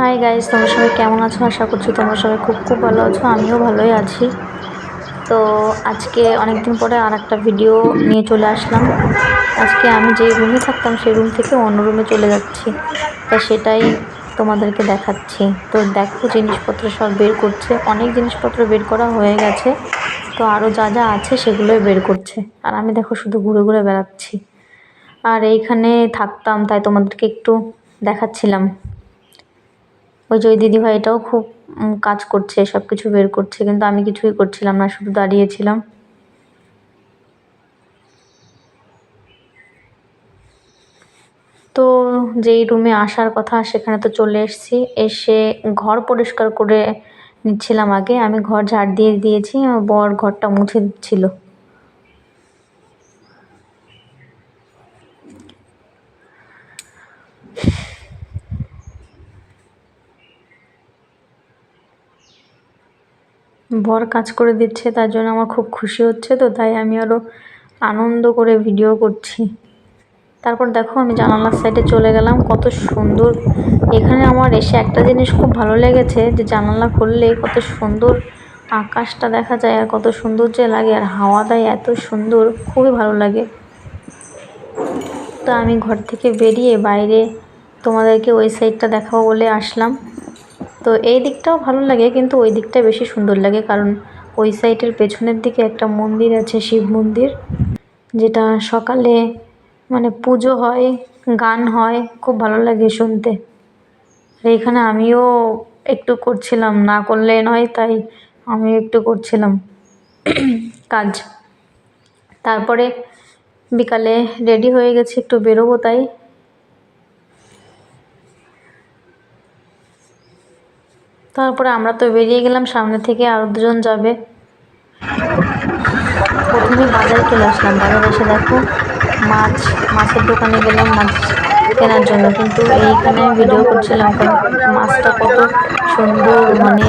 Hi guys তোমরা সবাই কেমন আছো? আশা করছি তোমরা সবাই খুব খুব ভালো আছো, আমিও ভালোই আছি। তো আজকে অনেক দিন পরে আর একটা ভিডিও নিয়ে চলে আসলাম। আজকে আমি যে রুমে থাকতাম, সেই রুম থেকে অন্য রুমে চলে যাচ্ছি। তা সেটাই তোমাদেরকে দেখাচ্ছি। তো দেখো, জিনিসপত্র সব বের করছে। অনেক জিনিসপত্র বের করা হয়ে গেছে। তো আরও যা যা আছে সেগুলোই বের করছে। আর আমি দেখো, শুধু ঘুরে ঘুরে বেড়াচ্ছি। আর এইখানে থাকতাম, তাই তোমাদেরকে একটু দেখাচ্ছিলাম। ওই যে ওই দিদিভাইটাও খুব কাজ করছে সব কিছু বের করছে, কিন্তু আমি কিছুই করছিলাম না, শুধু দাঁড়িয়েছিলাম। তো যেই রুমে আসার কথা, সেখানে তো চলে এসেছি। এসে ঘর পরিষ্কার করে নিচ্ছিলাম আগে। আমি ঘর ঝাড় দিয়ে দিয়েছি, আমার বর ঘরটা মুছে দিচ্ছিল। বর কাজ করে দিচ্ছে, তার জন্য আমার খুব খুশি হচ্ছে তো, তাই আমি আরও আনন্দ করে ভিডিও করছি। তারপর দেখো আমি জানালার সাইডে চলে গেলাম, কত সুন্দর। এখানে আমার এসে একটা জিনিস খুব ভালো লেগেছে, যে জানালা খুললে কত সুন্দর আকাশটা দেখা যায় আর কত সুন্দর যে লাগে, আর হাওয়া দেয় এত সুন্দর, খুবই ভালো লাগে। তো আমি ঘর থেকে বেরিয়ে বাইরে তোমাদেরকে ওই সাইডটা দেখাবো বলে আসলাম। তো এই দিকটাও ভালো লাগে, কিন্তু ওই দিকটা বেশি সুন্দর লাগে, কারণ ওই সাইডের পেছনের দিকে একটা মন্দির আছে, শিব মন্দির, যেটা সকালে মানে পুজো হয়, গান হয়, খুব ভালো লাগে শুনতে। আর এখানে আমিও একটু করছিলাম, না করলে নয়, তাই আমিও একটু করছিলাম কাজ। তারপরে বিকালে রেডি হয়ে গেছি, একটু বেরোবো তাই। তারপরে আমরা তো বেরিয়ে গেলাম, সামনে থেকে আরও দুজন যাবে। প্রথমে বাজারে চলে আসলাম। বাজারে এসে দেখো মাছ, মাছের দোকানে গেলাম মাছ কেনার জন্য। কিন্তু এইখানে ভিডিও করছিলাম মাছটা কত সুন্দর মানে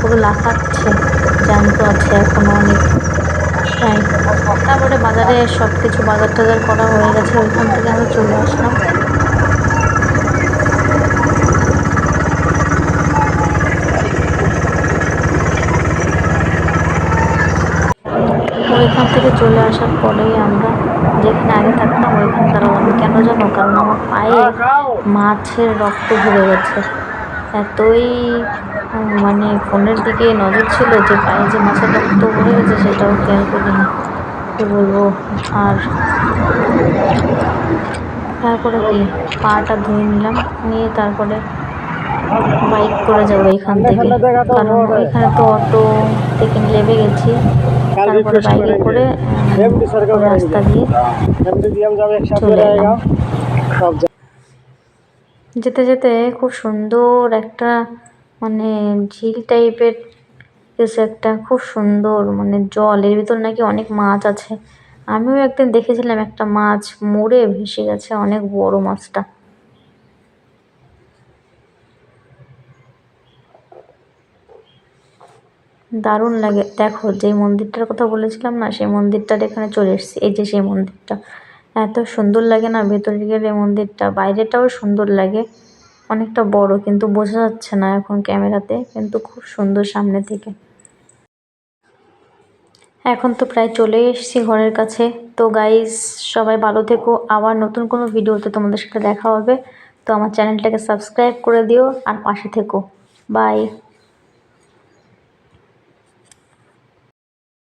পুরো লাফাচ্ছে, জ্যান্ত আছে এখনও অনেক। তাই, তারপরে বাজারে সব কিছু বাজার টাজার করা হয়ে গেছে। ওইখান থেকে আমি চলে আসলাম। ওইখান থেকে চলে আসার পরেই আমরা যেখানে আগে থাকতাম ওইখানে দাঁড়ালাম কেন জানো? কারণ আমার পায়ে মাছের রক্ত ভরে গেছে। এতই মানে ফোনের দিকে নজর ছিল যে পায়ে যে মাছের রক্ত ভরে গেছে, সেটাও খেয়াল করিনি কী বলব? আর তারপরে কি? পাটা ধুয়ে নিলাম, নিয়ে তারপরে বাইক করে যাব এখান থেকে। কারণ ওইখানে তো অটো থেকে নেমে গেছি। তারপরে বাইকে করে রাস্তা দিয়ে চলে যেতে যেতে খুব সুন্দর একটা মানে ঝিল টাইপের কিছু একটা খুব সুন্দর মানে জল। এর ভিতর নাকি অনেক মাছ আছে। আমিও একদিন দেখেছিলাম একটা মাছ মরে ভেসে গেছে অনেক বড় মাছটা। দারুণ লাগে। দেখো, যেই মন্দিরটার কথা বলেছিলাম না, সেই মন্দিরটার এখানে চলে এসেছি, এই যে সেই মন্দিরটা। এত সুন্দর লাগে না, ভেতরে গেলে মন্দিরটা। বাইরেটাও সুন্দর লাগে, অনেকটা বড়, কিন্তু বোঝা যাচ্ছে না এখন ক্যামেরাতে, কিন্তু খুব সুন্দর সামনে থেকে। এখন তো প্রায় চলে এসেছি ঘরের কাছে। তো গাইজ সবাই ভালো থেকো। আবার নতুন কোনো ভিডিওতে তোমাদের সাথে দেখা হবে। তো আমার চ্যানেলটাকে সাবস্ক্রাইব করে দিও আর পাশে থেকো। বাই